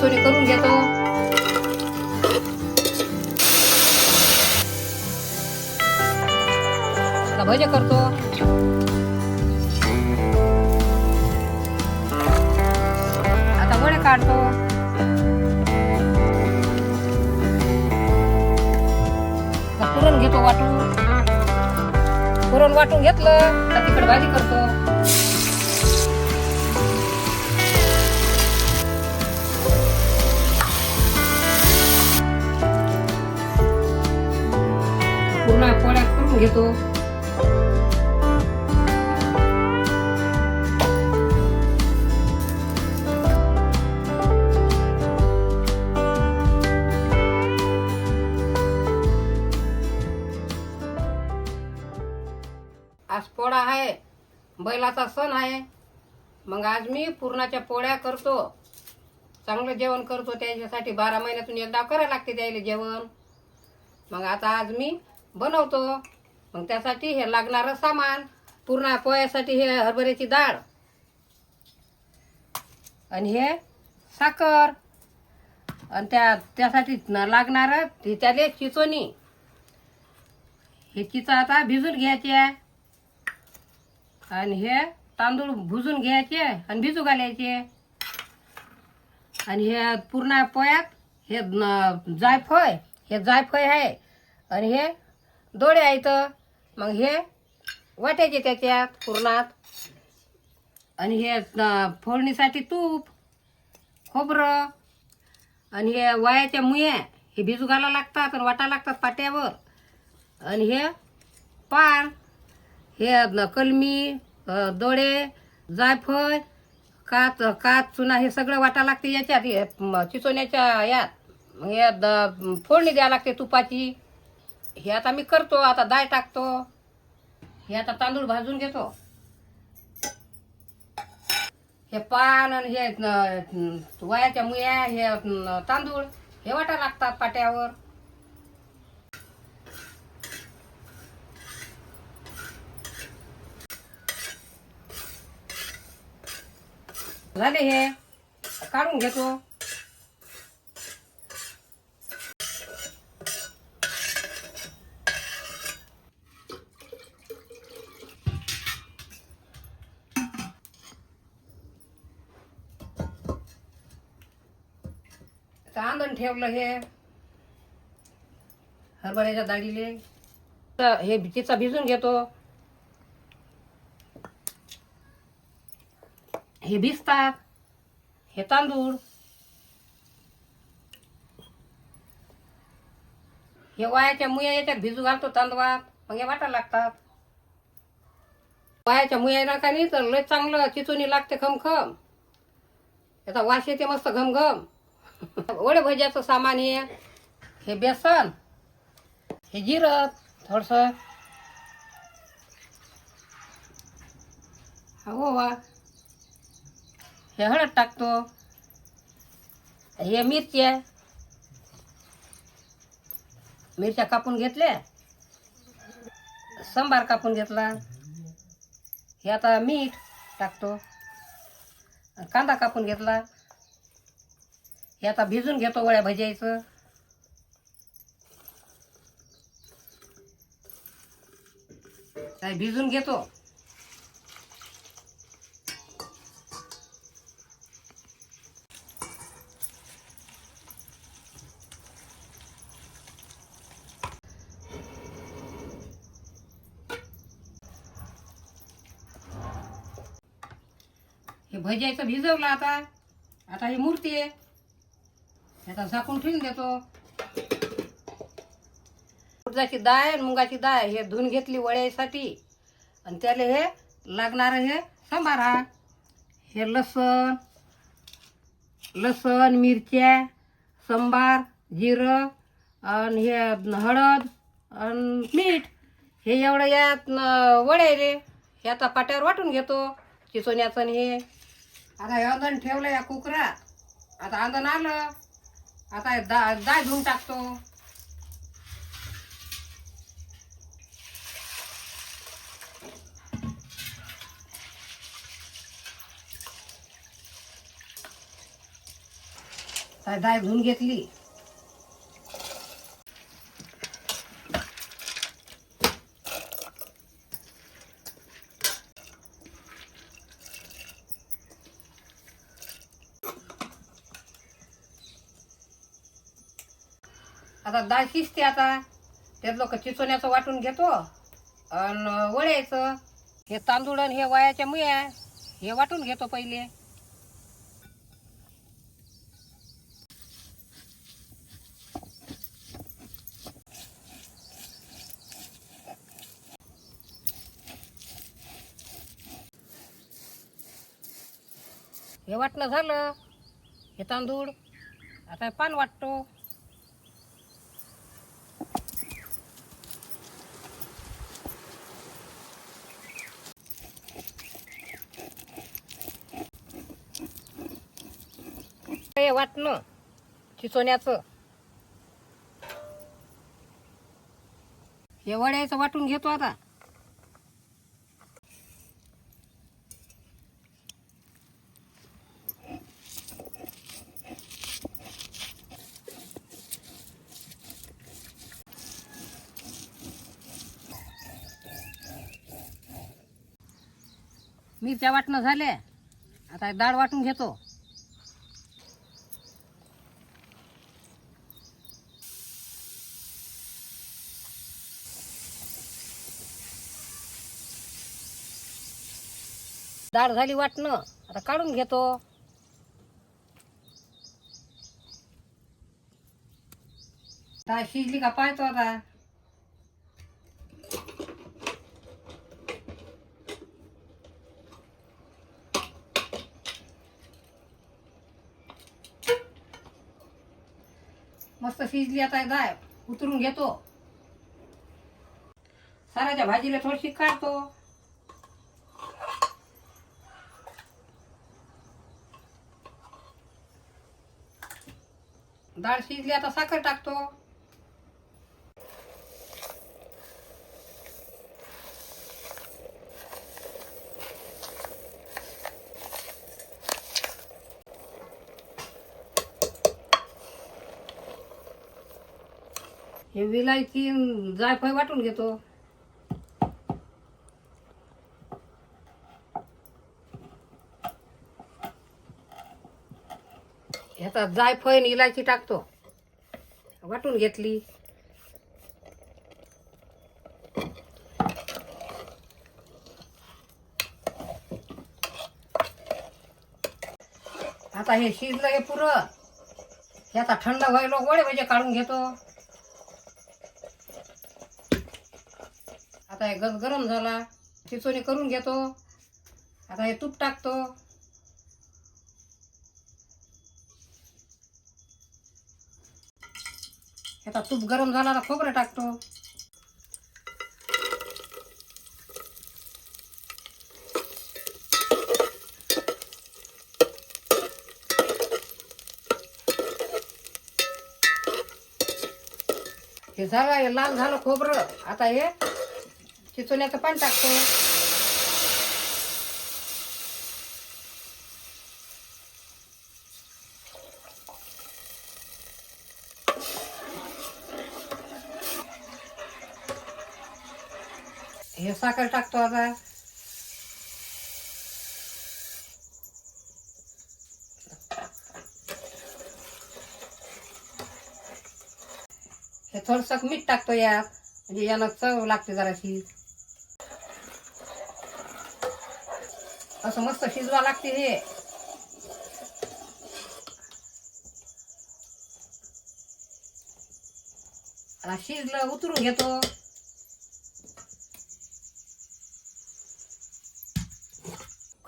चिचोणी करून घेतो. भजे करतो. आता वडे काढतो. पुरण घेतो वाटून. पुरण वाटून घेतलं तर तिकडे भाजी करतो. घेतो. आज पोळा आहे बैलाचा सण आहे. मग आज मी पुरणाच्या पोळ्या करतो. चांगलं जेवण करतो त्याच्यासाठी बारा महिन्यातून एकदा करायला लागते द्यायला जेवण. मग आता आज मी बनवतो. मग त्यासाठी हे लागणारं सामान पूर्ण पोह्यासाठी हे हरभऱ्याची डाळ आणि हे साखर. आणि त्या त्यासाठी न लागणारं ते त्याले चिचोनी. हे चिचा आता भिजून घ्यायची. आहे आणि हे तांदूळ भुजून घ्यायचे आणि भिजू घालायचे. आणि हे पूर्ण पोयात हे जायफळ हे जायफळ आहे. आणि हे दोडे आहेत. मग हे वाटायचे त्याच्यात पुरणात. आणि हे फोडणीसाठी तूप खोबरं आणि हे वायाच्या मुया हे भिजू घाला लागतात आणि वाटा लागतात पाट्यावर. आणि हे पान हे न- कलमी अ, दोडे जायफळ कात काच चुना हे सगळं वाटा लागते याच्यात हे म, चिचोण्याच्या यात. हे द- फोडणी द्यावं लागते तुपाची. हे आता मी करतो आता दाय टाकतो. हे आता तांदूळ भाजून घेतो. हे पान आणि हे वयाच्या मुया हे तांदूळ हे वाटा लागतात पाट्यावर. झाले हे. काढून घेतो. तांदण ठेवलं हे. हरभऱ्याच्या डाळीले हे तिचा भिजून घेतो. हे भिजतात. हे तांदूळ. हे वायाच्या मुया याच्यात भिजू घालतो तांदूळात मग हे वाटा लागतात. वायाच्या मुया नका नाही? तर लय चांगलं चिचुनी लागते खमखम. याचा वास येते मस्त घमघम. वडेभज्याचं सामान हे हे बेसन हे जिरं थोडस. हो हे हळद टाकतो. हे मिरच्या मिरच्या कापून घेतल्या. सांबार कापून घेतला. हे आता मीठ टाकतो. कांदा कापून घेतला. हे आता भिजून घेतो वळ्या भजायचं. काय भिजून घेतो. हे भजायचं भिजवलं आता. आता ही मूर्ती आहे. आता झाकून ठेवून देतो. उडदाची डाळ आणि मुगाची डाळ हे धुवून घेतली वड्यासाठी आणि त्याला हे लागणारं हे सांबार. हे लसण लसण मिरच्या संबार जिरं आणि हे हळद आणि मीठ. हे एवढं यात न- वड्याले हे आता पाट्यावर वाटून घेतो चिचोण्याचं आणि हे. आता हे अंदण ठेवलं या कुकरात. आता अंदण आलं. आता दा डाळ धुवून टाकतो. दाय धुवून घेतली. आता डाळ शिजते आता त्यात लोक चिचोण्याचं वाटून घेतो आणि वळायचं. हे तांदूळ आणि हे वयाच्या मुया हे वाटून घेतो पहिले. हे वाटणं झालं हे तांदूळ. आता पान वाटतो. हे वाटणं? चिचोण्याचं हे वड्याचं वाटून घेतो आता. मिरच्या वाटणं झाल्या आता डाळ वाटून घेतो. डाळ झाली वाटणं. आता काढून घेतो. डाळ शिजली का पाहतो आता. मस्त शिजली आता डाळ उतरून घेतो. साराच्या भाजीला थोडीशी काढतो. डाळ शिजली आता साखर टाकतो. हे विलायची जायफळ वाटून घेतो. आता जायफळ आणि इलायची टाकतो. वाटून घेतली. आता हे शिजलं हे पुरं. हे आता थंड व्हायला गोळे भजे काढून घेतो. आता हे गज गरम झाला. चिचोणी करून घेतो. आता हे तूप टाकतो. आता तूप गरम झाला तर खोबरं टाकतो. हे झालं हे लाल झालं खोबरं. आता हे चिचोण्याचं पाणी टाकतो. साखर टाकतो आता हे थोडस मीठ टाकतो यात म्हणजे याला चव लागते जराशी. असं मस्त शिजवा लागते हे. आता शिजलं उतरून घेतो.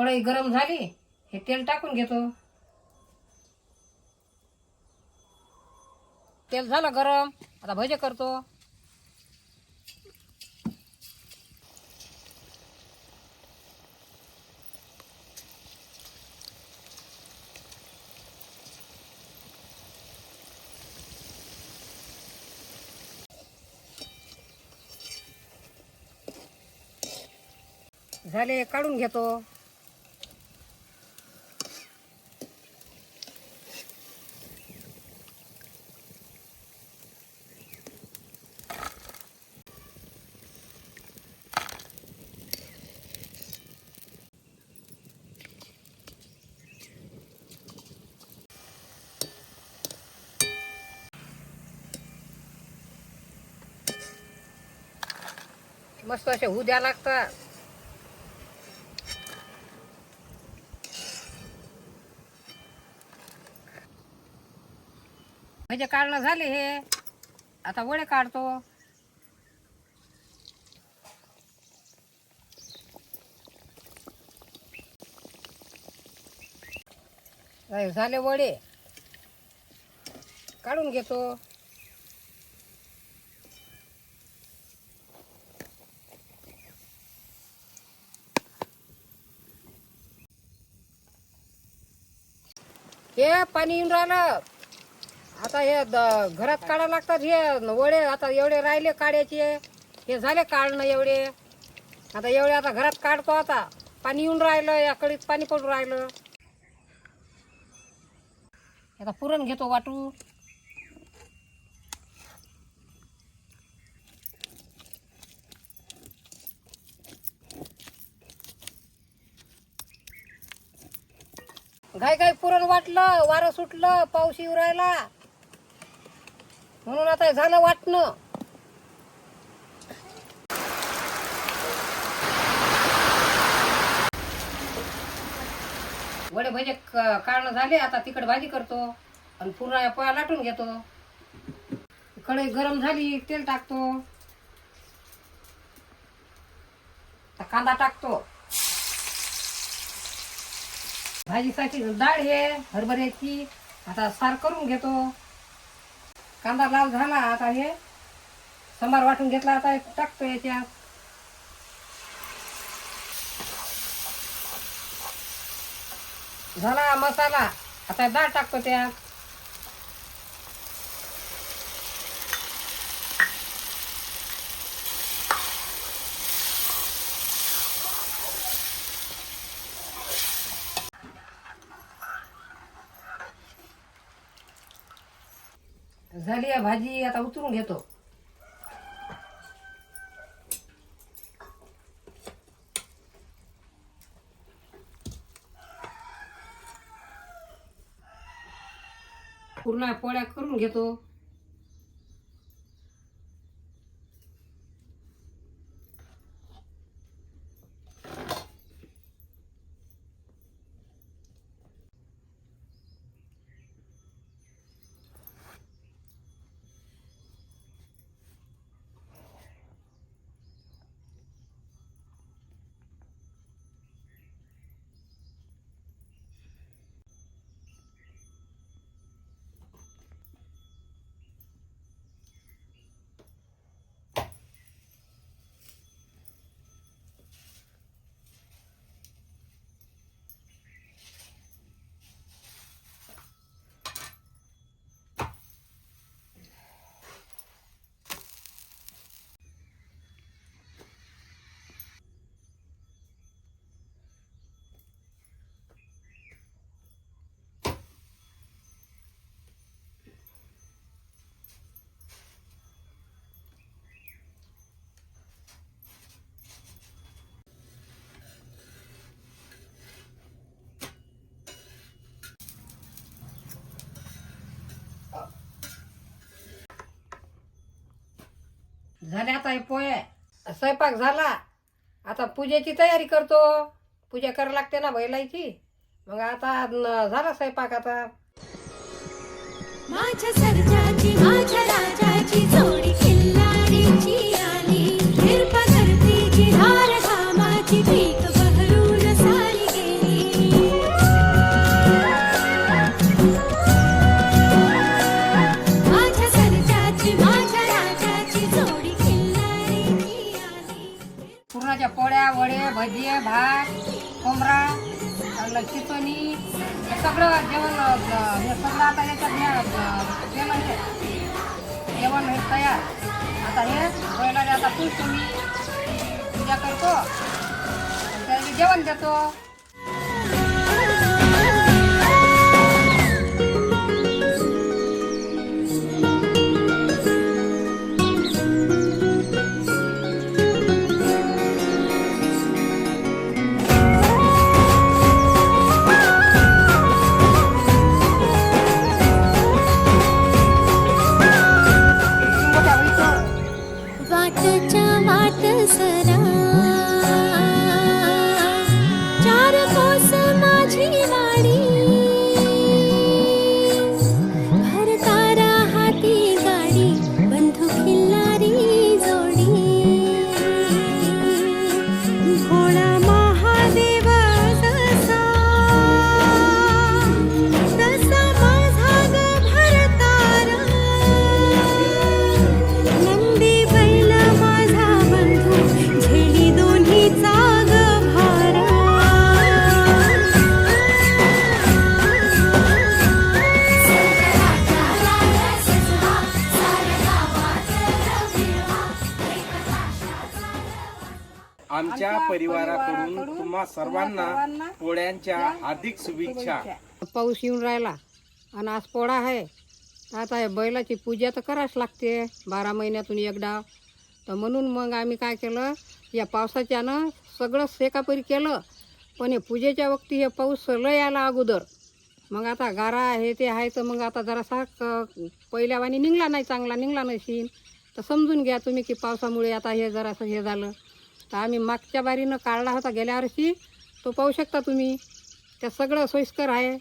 कढई गरम झाली हे तेल टाकून घेतो. तेल झालं गरम आता भजे करतो. झाले काढून घेतो. मस्त असे होऊ द्या लागतात. म्हणजे काढणं झाले हे. आता वडे काढतो. नाही, झाले वडे. काढून घेतो. हे पाणी येऊन राहिलं. आता हे द- घरात काढा लागतात हे वडे आता एवढे राहिले काढायचे हे झाले काढणं एवढे. आता एवढे आता घरात काढतो आता. पाणी येऊन राहिलं या कडीत पाणी पडून राहिलं. आता पुरण घेतो वाटू. घाई घाई पुरण वाटलं? वारं सुटलं पाऊस येऊ राहिला. म्हणून आता झालं वाटणं. वडे भजे क- काढणं झाले आता तिकड भाजी करतो. आणि पुन्हा पोया लाटून घेतो. कढई गरम झाली तेल टाकतो. कांदा टाकतो. भाजीसाठी डाळ हे हरभऱ्याची आता सार करून घेतो. कांदा लाल झाला आता हे सांबार वाटून घेतला आता टाकतो याच्यात. झाला मसाला आता डाळ टाकतो त्यात. झाली आहे भाजी आता उतरून घेतो. पूर्ण पोळ्या करून घेतो. झाले आता हे पोहे. स्वयंपाक झाला. आता पूजेची तयारी करतो. पूजा करायला लागते ना बैलाची. मग आता झाला स्वयंपाक आता. माझ्या सर्जाची माझ्या राजाची जोडी. सगळं जेवण हे सगळं आता याच्यात हे, अं, जेवण हे तयार. आता हे बैलाला आता पुसतो तुम्ही. पूजा करतो. आणि त्याला जेवण देतो. वाटच्या वाट सरा सर्वांना पोळ्यांच्या हार्दिक शुभेच्छा. पाऊस येऊन राहिला आणि आज पोळा आहे. आता हे बैलाची पूजा तर करावंच लागते. बारा महिन्यातून एकदा. तर म्हणून मग आम्ही काय केलं या पावसाच्यानं सगळं सेकापरी केलं. पण हे पूजेच्या वक्ती हे पाऊस लय आला अगोदर. मग आता गारा हे ते आहे तर मग आता जरासा क पहिल्यावानी निघला नाही चांगला निघला नशीन तर समजून घ्या तुम्ही की पावसामुळे आता हे जरासं हे झालं. तर आम्ही मागच्या बारीनं काढला होता गेल्या वर्षी. तो पाहू शकता तुम्ही. त्या सगळं सोयीस्कर आहे.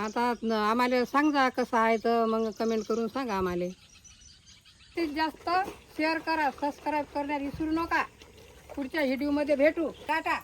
आता आम्हाला सांगा कसं आहे तर मग कमेंट करून सांगा आम्हाला. ते जास्त शेअर करा सबस्क्राईब करण्यात विसरू नका. पुढच्या व्हिडिओमध्ये भेटू. टाटा.